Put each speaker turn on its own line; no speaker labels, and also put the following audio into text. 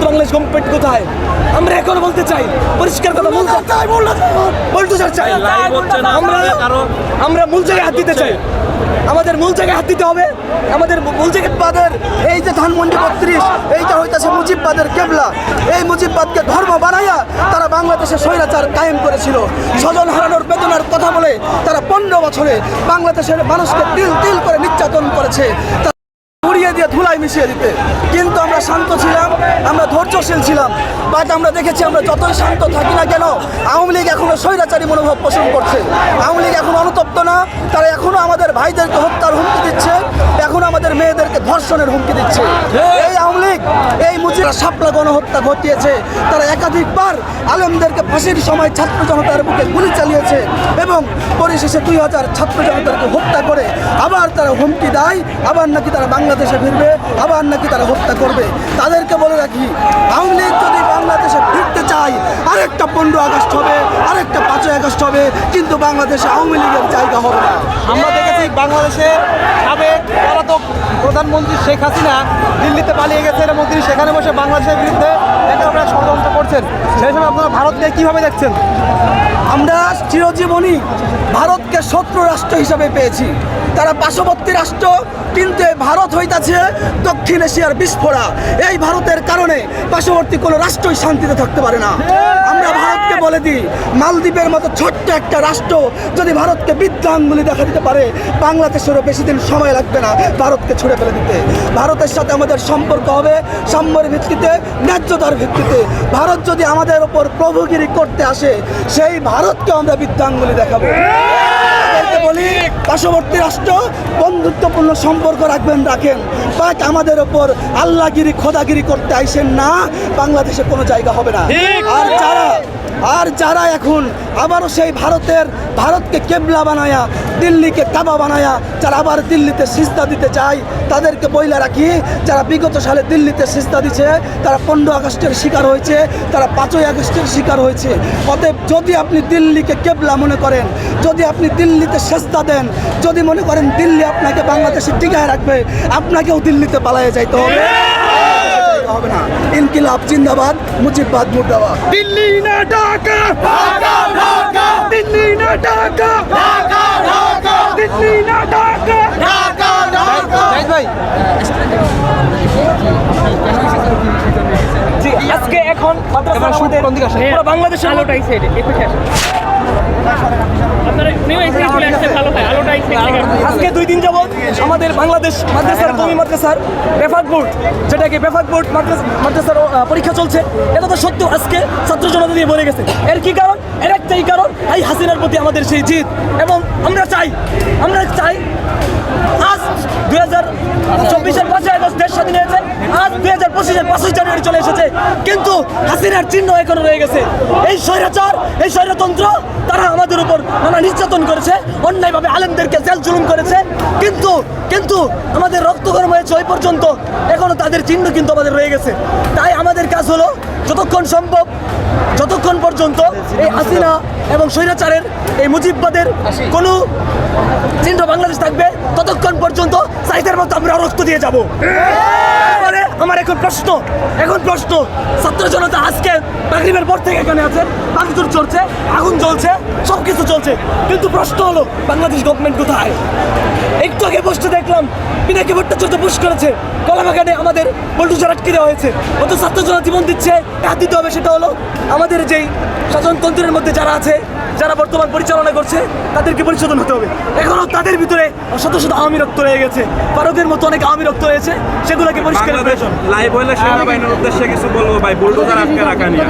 কিন্তু বাংলাদেশ গভর্নমেন্ট কোথায়? আমরা এখন বলতে চাই পরিষ্কার কথা বলতে চাই বুলডোজার চাই। আমরা আমরা মূল জায়গায় হাত দিতে চাই। আমাদের মূল জায়গায় হাত দিতে হবে। আমাদের মূল জায়গায়
মুজিববাদের এই যে ধানমন্ডি বত্রিশ এইটা হইতাছে মুজিববাদের কেবলা। এই মুজিববাদকে ধর্ম বানাইয়া তারা বাংলাদেশে স্বৈরাচার কায়েম করেছিল। স্বজন হারানোর বেদনার কথা বলে তারা পনেরো বছরে বাংলাদেশের মানুষকে তিল তিল করে নির্যাতন করেছে। দিয়ে ধুলাই মিশিয়ে দিতে। কিন্তু আমরা শান্ত ছিলাম, আমরা ধৈর্যশীল ছিলাম। বাট আমরা দেখেছি আমরা যতই শান্ত থাকি না কেন, আওয়ামী লীগ এখনও স্বৈরাচারী মনোভাব পোষণ করছে। আওয়ামী লীগ এখন অনুতপ্ত না, তারা এখনও আমাদের ভাইদেরকে হত্যার হুমকি দিচ্ছে। আমাদের মেয়েদেরকে ধর্ষণের হুমকি দিচ্ছে। এই আওয়ামী লীগ, এই মুজিরা সাপলা গণহত্যা ঘটিয়েছে। তারা একাধিকবার আলেমদেরকে ফাঁসির সময় ছাত্র জনতার বুকে গুলি চালিয়েছে এবং পরিশেষে দুই হাজার ছাত্র জনতাকে হত্যা করে আবার তারা হুমকি দেয়। আবার নাকি তারা বাংলাদেশে ফিরবে, আবার নাকি তারা হত্যা করবে। তাদেরকে বলে রাখি, আওয়ামী লীগ যদি বাংলাদেশে ফিরতে চায়, আরেকটা পনেরো আগস্ট হবে, আরেকটা পাঁচই হবে, কিন্তু বাংলাদেশে আওয়ামী লীগের জায়গা হবে না।
আমরা দেখেছি বাংলাদেশের সাবেক পলাতক প্রধানমন্ত্রী শেখ হাসিনা দিল্লিতে পালিয়ে গেছে এবং তিনি সেখানে বসে বাংলাদেশের বিরুদ্ধে একেবারে ষড়যন্ত্র করছেন। সেই সময় আপনারা ভারতকে কীভাবে দেখছেন?
আমরা চিরজীবনই ভারতকে শত্রু রাষ্ট্র হিসাবে পেয়েছি। তারা পার্শ্ববর্তী রাষ্ট্র, কিন্তু ভারত হইতাছে দক্ষিণ এশিয়ার বিস্ফোরা। এই ভারতের কারণে পার্শ্ববর্তী কোনো রাষ্ট্রই শান্তিতে থাকতে পারে না। আমরা ভারতকে বলে দিই মালদ্বীপের মতো ছোট্ট একটা রাষ্ট্র যদি ভারতকে বিদ্যাঙ্গুলি দেখা দিতে পারে বাংলাদেশেরও বেশি দিন সময় লাগবে না ভারতকে ছুড়ে ফেলে দিতে। ভারতের সাথে আমাদের সম্পর্ক হবে সাম্যের ভিত্তিতে ন্যায্যতার ভিত্তিতে। ভারত যদি আমাদের ওপর প্রভুগিরি করতে আসে সেই ভারতকে আমরা বিদ্যাঙ্গুলি দেখাবো। বলি পার্শ্ববর্তী রাষ্ট্র বন্ধুত্বপূর্ণ সম্পর্ক রাখবেন রাখেন। বাট আমাদের ওপর আল্লাহগিরি খোদাগিরি করতে আইসেন না বাংলাদেশে কোনো জায়গা হবে না। আর যারা আর যারা এখন আবারও সেই ভারতের, ভারতকে কেবলা বানায়া, দিল্লিকে কাবা বানায়া, যারা আবার দিল্লিতে সিস্তা দিতে চায়, তাদেরকে বইলা রাখি, যারা বিগত সালে দিল্লিতে সিস্তা দিছে, তারা পনেরো আগস্টের শিকার হয়েছে, তারা পাঁচই আগস্টের শিকার হয়েছে। অতএব যদি আপনি দিল্লিকে কেবলা মনে করেন, যদি আপনি দিল্লিতে সেস্তা দেন, যদি মনে করেন দিল্লি আপনাকে বাংলাদেশে টিকায় রাখবে, আপনাকেও দিল্লিতে পালায়ে যাইতে হবে। জায়গা হবে না ইনকিলাব জিন্দাবাদ মুজিববাদ মুর্দাবাদ
দিল্লি না ঢাকা ঢাকা ঢাকা দিল্লি না ঢাকা ঢাকা ঢাকা দিল্লি
হয় আলোটা এই সাইড থেকে
আজকে দুই দিন যাবত আমাদের বাংলাদেশ মাদ্রাসার কমি মাদ্রাসার বেফাক বোর্ড যেটাকে বেফাক বোর্ড মাদ্রাসার পরীক্ষা চলছে এটা তো সত্য আজকে ছাত্র জনতা দিয়ে বলে গেছে। এর কি কারণ? এর একটাই কারণ এই হাসিনার প্রতি আমাদের সেই জিত এবং আমরা চাই আমরা চাই আজ দুই হাজার চব্বিশের পাঁচই আগস্ট দেশ স্বাধীন হয়েছে দুই পাঁচই জানুয়ারি চলে এসেছে। কিন্তু হাসিনার চিহ্ন এখনও রয়ে গেছে। এই স্বৈরাচার, এই স্বৈরতন্ত্র, তারা আমাদের উপর নানা নির্যাতন করেছে, অন্যায়ভাবে আলেমদেরকে জেল জুলুম করেছে। কিন্তু কিন্তু আমাদের রক্ত গরম হয়েছে ওই পর্যন্ত। এখনও তাদের চিহ্ন কিন্তু আমাদের রয়ে গেছে। তাই আমাদের কাজ হলো, যতক্ষণ সম্ভব, যতক্ষণ পর্যন্ত এই হাসিনা এবং স্বৈরাচারের এই মুজিববাদের কোনো চিহ্ন বাংলাদেশ থাকবে, ততক্ষণ পর্যন্ত চাহিদার মতো আমরা রক্ত দিয়ে যাব। আমার এখন প্রশ্ন এখন প্রশ্ন। ছাত্র জনতা আজকে মাগরিবের পর থেকে এখানে আছে। ভাঙচুর চলছে, আগুন জ্বলছে সব কিছু চলছে। কিন্তু প্রশ্ন হলো, বাংলাদেশ গভর্নমেন্ট কোথায়? একটু আগে বসতে দেখলাম পিনাকি ভট্টাচার্য পুশ করেছে। কলাবাগানে আমাদের বল্টুজার আটকে দেওয়া হয়েছে। অত ছাত্র জনতা জীবন দিচ্ছে হাত দিতে হবে সেটা হলো আমাদের যেই শাসনতন্ত্রের মধ্যে যারা আছে যারা বর্তমান পরিচালনা করছে তাদেরকে পরিশোধন হতে হবে। এখনও তাদের ভিতরে শত শত আওয়ামী রক্ত রয়ে গেছে। ফারুকের মতো অনেক আওয়ামী রক্ত রয়েছে সেগুলোকে পরিষ্কার
লাইভ হলে সেনাবাহিনীর উদ্দেশ্যে কিছু বলব ভাই বুলডোজার আটকে রাখা নিয়ে